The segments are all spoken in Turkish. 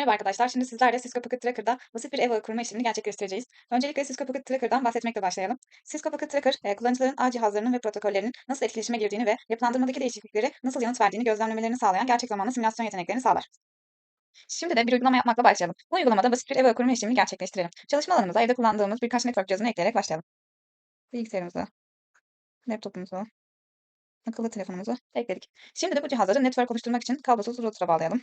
Merhaba arkadaşlar. Şimdi sizlerle Cisco Packet Tracker'da basit bir ev kurma işlemini gerçekleştireceğiz. Öncelikle Cisco Packet Tracker'dan bahsetmekle başlayalım. Cisco Packet Tracker, e, kullanıcıların ağ cihazlarının ve protokollerinin nasıl etkileşime girdiğini ve yapılandırmadaki değişiklikleri nasıl yanıt verdiğini gözlemlemelerini sağlayan gerçek zamanlı simülasyon yeteneklerini sağlar. Şimdi de bir uygulama yapmakla başlayalım. Bu uygulamada basit bir ev kurma işlemini gerçekleştirelim. Çalışma alanımıza evde kullandığımız birkaç network cihazını ekleyerek başlayalım. Bilgisayarımıza, laptopumuza, akıllı telefonumuzu ekledik. Şimdi de bu cihazları network oluşturmak için kablosuz router'a bağlayalım.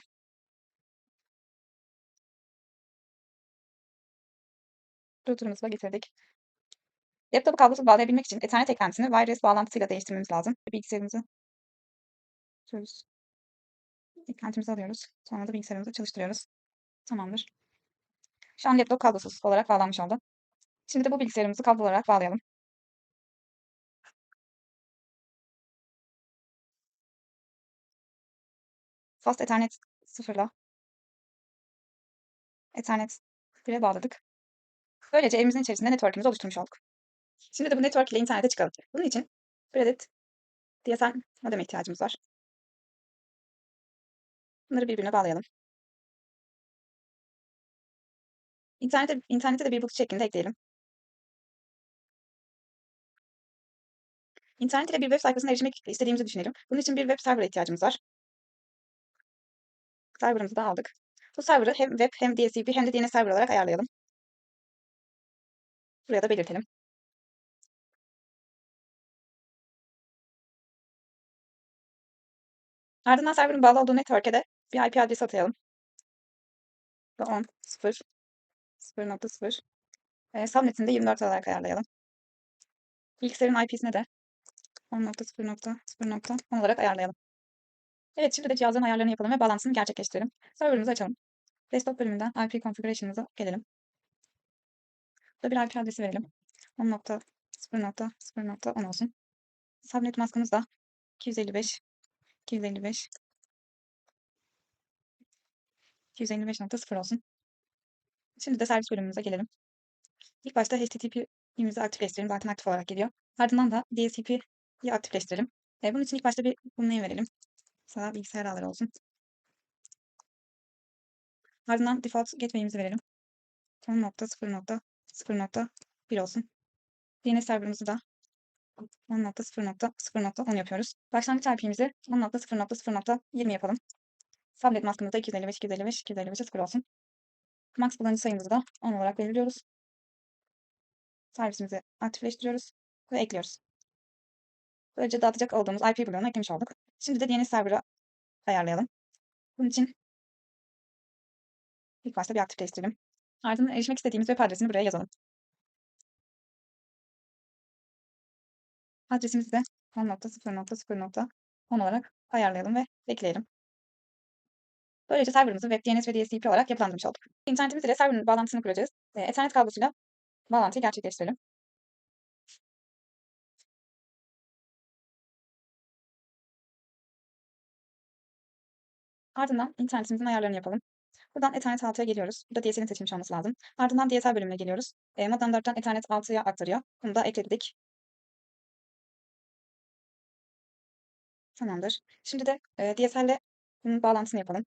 Router'ımıza getirdik. Laptopu kablosuz bağlayabilmek için Ethernet eklentisini wireless bağlantısıyla değiştirmemiz lazım. Bilgisayarımızı açıyoruz. Eklentimizi alıyoruz. Sonra da bilgisayarımızı çalıştırıyoruz. Tamamdır. Şu an laptop kablosuz olarak bağlanmış oldu. Şimdi de bu bilgisayarımızı kablo olarak bağlayalım. Fast Ethernet 0'la Ethernet 1'e bağladık. Böylece evimizin içerisinde network'ümüzü oluşturmuş olduk. Şimdi de bu network ile internete çıkalım. Bunun için bir adet DSL modem ihtiyacımız var. Bunları birbirine bağlayalım. İnternete, internete de bir boot şeklinde ekleyelim. İnternet ile bir web sayfasına erişmek istediğimizi düşünelim. Bunun için bir web server'a ihtiyacımız var. Server'ımızı da aldık. Bu server'ı hem web hem DSCP hem de DNS server olarak ayarlayalım. Buraya da belirtelim. Ardından server'ın bağlı olduğu network'e de bir IP adresi atayalım. 10, 0, 0.0. E, subnet'ini de 24 olarak ayarlayalım. Bilgisayarın IP'sine de 10.0.0.10 olarak ayarlayalım. Evet, şimdi de cihazın ayarlarını yapalım ve bağlantısını gerçekleştirelim. Server'ımızı açalım. Desktop bölümünden IP configuration'ımıza gelelim. Burada bir IP adresi verelim. 10.0.0.10 olsun. Subnet maskımız da 255 255 255.0 olsun. Şimdi de servis bölümümüze gelelim. İlk başta HTTP'imizi aktifleştirelim. Zaten aktif olarak geliyor. Ardından da DSCP'yi aktifleştirelim. E, bunun için ilk başta bir bunlayı verelim. Mesela bilgisayar ağları olsun. Ardından default gateway'imizi verelim. 10.0.0.1 olsun. DNS serverımızı da 10.0.0.10 yapıyoruz. Başlangıç IP'mizi 10.0.0.20 yapalım. Subnet maskımız da 255, 255, 255'e 0 olsun. Max kullanıcı sayımızı da 10 olarak belirliyoruz. Servisimizi aktifleştiriyoruz ve ekliyoruz. Böylece dağıtacak olduğumuz IP bloğunu eklemiş olduk. Şimdi de DNS server'ı ayarlayalım. Bunun için ilk başta bir aktifleştirelim. Ardından erişmek istediğimiz web adresini buraya yazalım. Adresimizi de 10.0.0.10 olarak ayarlayalım ve ekleyelim. Böylece serverımızı web DNS ve DSCP olarak yapılandırmış olduk. İnternetimiz ile serverın bağlantısını kuracağız. Ethernet kablosuyla bağlantıyı gerçekleştirelim. Ardından internetimizin ayarlarını yapalım. Buradan Ethernet 6'ya geliyoruz. Burada DSL'in seçilmiş olması lazım. Ardından DSL bölümüne geliyoruz. E, Modem 4'ten Ethernet 6'ya aktarıyor. Bunu da ekledik. Tamamdır. Şimdi de e, DSL ile bunun bağlantısını yapalım.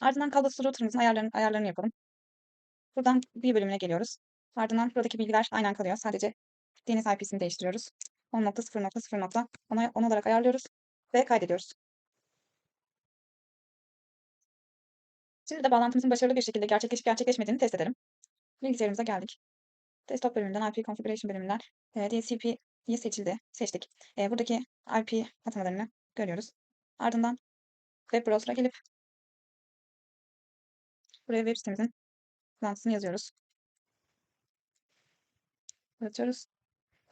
Ardından kablosuz router'ımızın ayarlarını, ayarlarını yapalım. Buradan bir bölümüne geliyoruz. Ardından buradaki bilgiler aynen kalıyor. Sadece DNS IP'sini değiştiriyoruz. 10.0.0.10 olarak ayarlıyoruz ve kaydediyoruz. Şimdi de bağlantımızın başarılı bir şekilde gerçekleşip gerçekleşmediğini test edelim. Bilgisayarımıza geldik. Desktop bölümünden IP configuration bölümünden e, DSCP'yi seçildi. Seçtik. E, buradaki IP atamalarını görüyoruz. Ardından web browser'a gelip buraya web sitemizin bağlantısını yazıyoruz. Yaratıyoruz.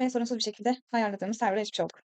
Ve sorunsuz bir şekilde ayarladığımız server'a erişmiş olduk.